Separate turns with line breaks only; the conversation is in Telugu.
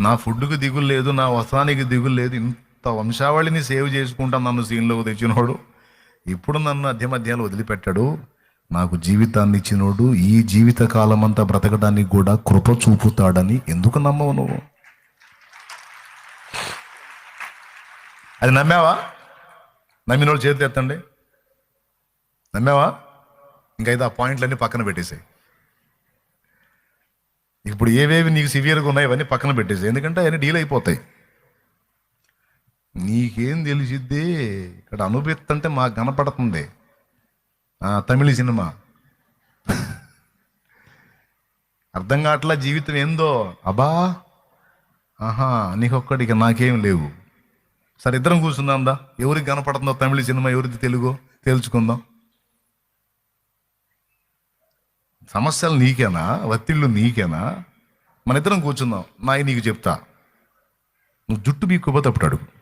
నా ఫుడ్కు దిగులు లేదు నా వస్త్రానికి దిగులు లేదు ఇంత వంశావళిని సేవ్ చేసుకుంటా నన్ను సీన్లోకి తెచ్చినోడు. ఇప్పుడు నన్ను అధ్య మధ్యాలు వదిలిపెట్టాడు. నాకు జీవితాన్ని ఇచ్చినోడు. ఈ జీవిత కాలం అంతా బ్రతకడానికి కూడా కృప చూపుతాడని ఎందుకు నమ్మవు నువ్వు? అది నమ్మావా? నమ్మినోడు చేతి ఎత్తండి. నమ్మావా? ఇంకైతే ఆ పాయింట్లన్నీ పక్కన పెట్టేసాయి. ఇప్పుడు ఏవేవి నీకు సివియర్గా ఉన్నాయో అవన్నీ పక్కన పెట్టేసి ఎందుకంటే అవన్నీ డీల్ అయిపోతాయి. నీకేం తెలిసిద్ది? ఇక్కడ అనుభవిస్తుంటే మాకు కనపడుతుంది. తమిళ సినిమా. అర్థం కావట్లా జీవితం ఏందో? అబ్బా! ఆహా నీకొక్కడికి నాకేం లేవు. సరే ఇద్దరం కూర్చుందాందా? ఎవరికి కనపడుతుందో తమిళ సినిమా ఎవరిది తెలుగు? తేల్చుకుందాం సమస్యలు నీకేనా? ఒత్తిళ్ళు నీకేనా? మన ఇద్దరం కూర్చుందాం. నాయి నీకు చెప్తా. నువ్వు జుట్టు బీక్కుపోతే అప్పుడు అడుగు.